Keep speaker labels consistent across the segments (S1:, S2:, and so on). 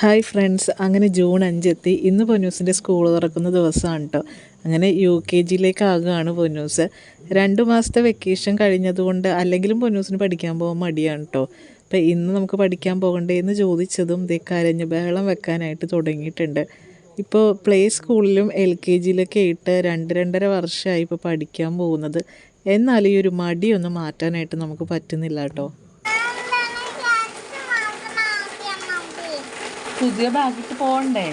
S1: Hi friends. അങ്ങനെ June അഞ്ചെത്തി. ഇന്ന് പൊന്നൂസിന്റെ സ്കൂൾ തുറക്കുന്ന ദിവസമാണ് കേട്ടോ അങ്ങനെ യു കെ ജിയിലേക്കാകുകയാണ് പൊന്നൂസ്. രണ്ട് മാസത്തെ വെക്കേഷൻ കഴിഞ്ഞതുകൊണ്ട് അല്ലെങ്കിലും പൊന്നൂസിന് പഠിക്കാൻ പോകാൻ മടിയാണ് കേട്ടോ അപ്പോൾ ഇന്ന് നമുക്ക് പഠിക്കാൻ പോകണ്ടേ എന്ന് ചോദിച്ചതും ദേ കരഞ്ഞ് ബഹളം വെക്കാനായിട്ട് തുടങ്ങിയിട്ടുണ്ട്. ഇപ്പോൾ പ്ലേ സ്കൂളിലും എൽ കെ ജിയിലൊക്കെ ആയിട്ട് രണ്ട് രണ്ടര വർഷമായി ഇപ്പോൾ പഠിക്കാൻ പോകുന്നത്. എന്നാൽ ഈ ഒരു മടിയൊന്നും മാറ്റാനായിട്ട് നമുക്ക് പറ്റുന്നില്ല കേട്ടോ
S2: പുതിയ ബാഗിട്ട് പോകണ്ടേ?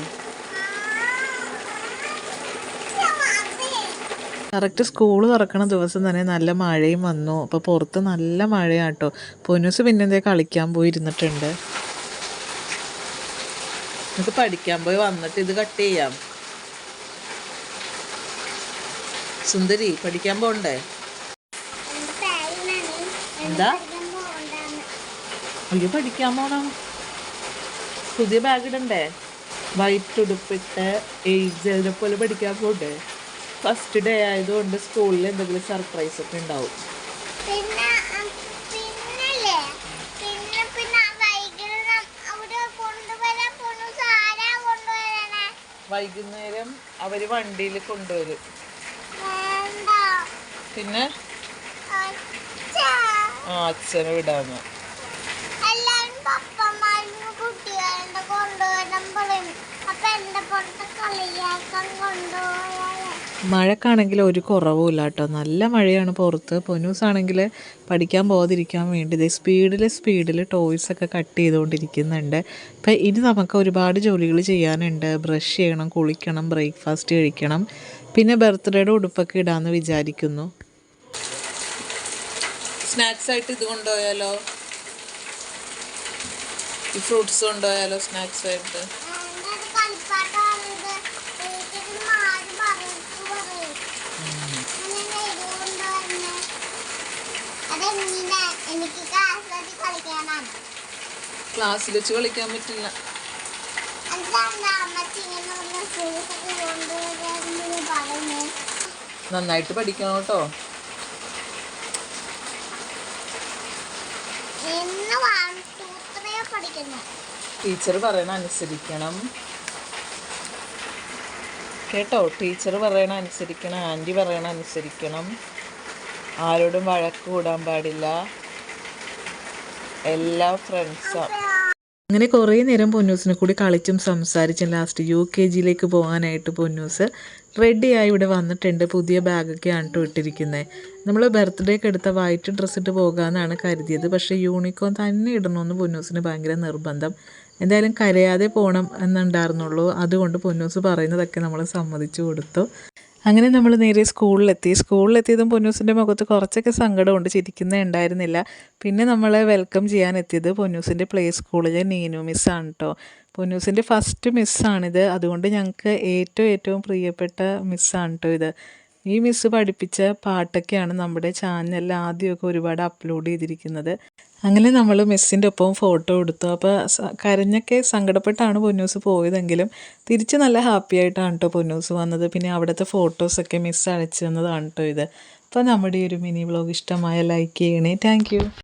S1: കറക്റ്റ് സ്കൂൾ തുറക്കണ ദിവസം തന്നെ നല്ല മഴയും വന്നു. അപ്പോൾ പുറത്ത് നല്ല മഴയാട്ടോ. പൊന്നൂസ് പിന്നെന്തേ കളിക്കാൻ പോയി ഇരുന്നിട്ടുണ്ട് നമുക്ക് പഠിക്കാൻ പോയി വന്നിട്ട് ഇത് കട്ട് ചെയ്യാം. സുന്ദരി പഠിക്കാൻ പോണ്ടേ? എന്താ? അയ്യോ പഠിക്കാൻ പോണം. പുതിയ ബാഗ് ഇടണ്ടേ? വൈറ്റ് ഉടുപ്പിട്ട് ഏജലിനെ പോലെ പഠിക്കാൻ പോണ്ടേ ഫസ്റ്റ് ഡേ ആയതുകൊണ്ട് സ്കൂളിൽ എന്തെങ്കിലും സർപ്രൈസ് ഒക്കെ ഉണ്ടാവും.
S3: വൈകുന്നേരം
S1: അവർ വണ്ടിയിൽ കൊണ്ടുവരും. പിന്നെ. ആ അച്ഛനെ വിടാന്ന്.
S3: എല്ലാരും
S1: മഴക്കാണെങ്കിൽ ഒരു കുറവുമില്ല കേട്ടോ. നല്ല മഴയാണ് പുറത്ത്. പൊന്നൂസ് ആണെങ്കിൽ പഠിക്കാൻ പോകാതിരിക്കാൻ വേണ്ടി ദേ സ്പീഡിൽ സ്പീഡിൽ ടോയ്സ് ഒക്കെ കട്ട് ചെയ്തുകൊണ്ടിരിക്കുന്നുണ്ട്. അപ്പം ഇനി നമുക്ക് ഒരുപാട് ജോലികൾ ചെയ്യാനുണ്ട്. ബ്രഷ് ചെയ്യണം കുളിക്കണം ബ്രേക്ക്ഫാസ്റ്റ് കഴിക്കണം. പിന്നെ ബർത്ത്ഡേയുടെ ഉടുപ്പൊക്കെ ഇടാമെന്ന് വിചാരിക്കുന്നു. സ്നാക്സ് ആയിട്ട് ഇത് കൊണ്ടുപോയാലോ? ഈ ഫ്രൂട്ട്സ് കൊണ്ടുപോയാലോ സ്നാക്സ് ആയിട്ട്?
S3: എനിക്ക് കാശായിട്ട് കളിക്കാനാണ്.
S1: ക്ലാസ്സിൽ വെച്ച് കളിക്കാൻ പറ്റില്ല. നന്നായിട്ട് പഠിക്കണം കേട്ടോ. ടീച്ചർ പറയണ അനുസരിക്കണം. കേട്ടോ ടീച്ചർ പറയണ അനുസരിക്കണം ആന്റി പറയണ അനുസരിക്കണം. ആരോടും വഴക്ക് കൂടാൻ പാടില്ല. എല്ലാ ഫ്രണ്ട്സാണ് അങ്ങനെ കുറേ നേരം പൊന്നൂസിനെ കൂടി കളിച്ചും സംസാരിച്ചും ലാസ്റ്റ് യു കെ ജിയിലേക്ക് പോകാനായിട്ട് പൊന്നൂസ് റെഡിയായി ഇവിടെ വന്നിട്ടുണ്ട്. പുതിയ ബാഗൊക്കെയാണ് കേട്ടോ ഇട്ടിരിക്കുന്നത് നമ്മൾ ബർത്ത്ഡേക്ക് എടുത്ത വൈറ്റ് ഡ്രസ്സ് ഇട്ട് പോകാമെന്നാണ് കരുതിയത്. പക്ഷേ യൂണിക്കോൺ തന്നെ ഇടണമെന്ന് പൊന്നൂസിന് ഭയങ്കര നിർബന്ധം. എന്തായാലും കരയാതെ പോകണം എന്നുണ്ടായിരുന്നുള്ളൂ. അതുകൊണ്ട് പൊന്നൂസ് പറയുന്നതൊക്കെ നമ്മൾ സമ്മതിച്ചു കൊടുത്തു. അങ്ങനെ നമ്മൾ നേരെ സ്കൂളിലെത്തി. സ്കൂളിലെത്തിയതും പൊന്നൂസിന്റെ മുഖത്ത് കുറച്ചൊക്കെ സങ്കടമുണ്ട്. ചിരിക്കുന്നേ ഉണ്ടായിരുന്നില്ല. പിന്നെ നമ്മളെ വെൽക്കം ചെയ്യാൻ എത്തിയത് പൊന്നൂസിന്റെ പ്ലേ സ്കൂളിലെ നീനു മിസ്സാണ് കേട്ടോ പൊന്നൂസിന്റെ ഫസ്റ്റ് മിസ്സാണിത് അതുകൊണ്ട് ഞങ്ങൾക്ക് ഏറ്റവും ഏറ്റവും പ്രിയപ്പെട്ട മിസ്സാണ് കേട്ടോ ഇത്. ഈ മിസ്സ് പഠിപ്പിച്ച പാട്ടൊക്കെയാണ് നമ്മുടെ ചാനലിൽ ആദ്യമൊക്കെ ഒരുപാട് അപ്ലോഡ് ചെയ്തിരിക്കുന്നത്. അങ്ങനെ നമ്മൾ മിസ്സിന്റെ ഒപ്പം ഫോട്ടോ എടുത്തു. അപ്പോൾ കരഞ്ഞൊക്കെ സങ്കടപ്പെട്ടാണ് പൊന്നൂസ് പോയതെങ്കിലും തിരിച്ച് നല്ല ഹാപ്പി ആയിട്ടാണ് കേട്ടോ പൊന്നൂസ് വന്നത്. പിന്നെ അവിടുത്തെ ഫോട്ടോസൊക്കെ മിസ് അയച്ചു തന്നതാണ് കേട്ടോ ഇത്. അപ്പോൾ നമ്മുടെ ഈ ഒരു മിനി വ്ളോഗ് ഇഷ്ടമായ ലൈക്ക് ചെയ്യണേ. താങ്ക്